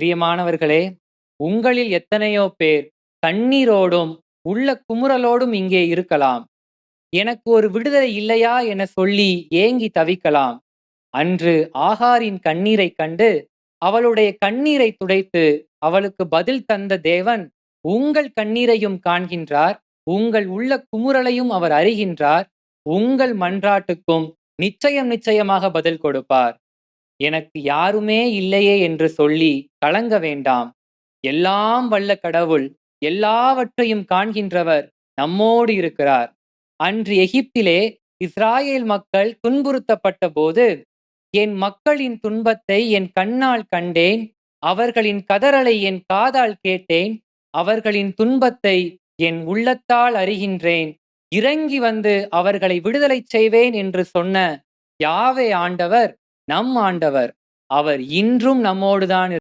பிரியமானவர்களே, உங்களில் எத்தனையோ பேர் கண்ணீரோடும், உள்ள குமுறலோடும் இங்கே இருக்கலாம். எனக்கு ஒரு விடுதலை இல்லையா என சொல்லி ஏங்கி தவிக்கலாம். அன்று ஆகாரின் கண்ணீரைக் கண்டு, அவளுடைய கண்ணீரை துடைத்து, அவளுக்கு பதில் தந்த தேவன், உங்கள் கண்ணீரையும் காண்கின்றார். உங்கள் உள்ள குமுறலையும் அவர் அறிகின்றார். உங்கள் மன்றாட்டுக்கும் நிச்சயம் நிச்சயமாக பதில் கொடுப்பார். எனக்கு யாருமே இல்லையே என்று சொல்லி கலங்க வேண்டாம். எல்லாம் வல்ல கடவுள், எல்லாவற்றையும் காண்கின்றவர் நம்மோடு இருக்கிறார். அன்று எகிப்திலே இஸ்ராயேல் மக்கள் துன்புறுத்தப்பட்ட போது என் மக்களின் துன்பத்தை என் கண்ணால் கண்டேன். அவர்களின் கதறலை என் காதால் கேட்டேன். அவர்களின் துன்பத்தை என் உள்ளத்தால் அறிகின்றேன். இறங்கி வந்து அவர்களை விடுதலை செய்வேன் என்று சொன்ன யாவே ஆண்டவர், நம் ஆண்டவர். அவர் இன்றும் நம்மோடுதான்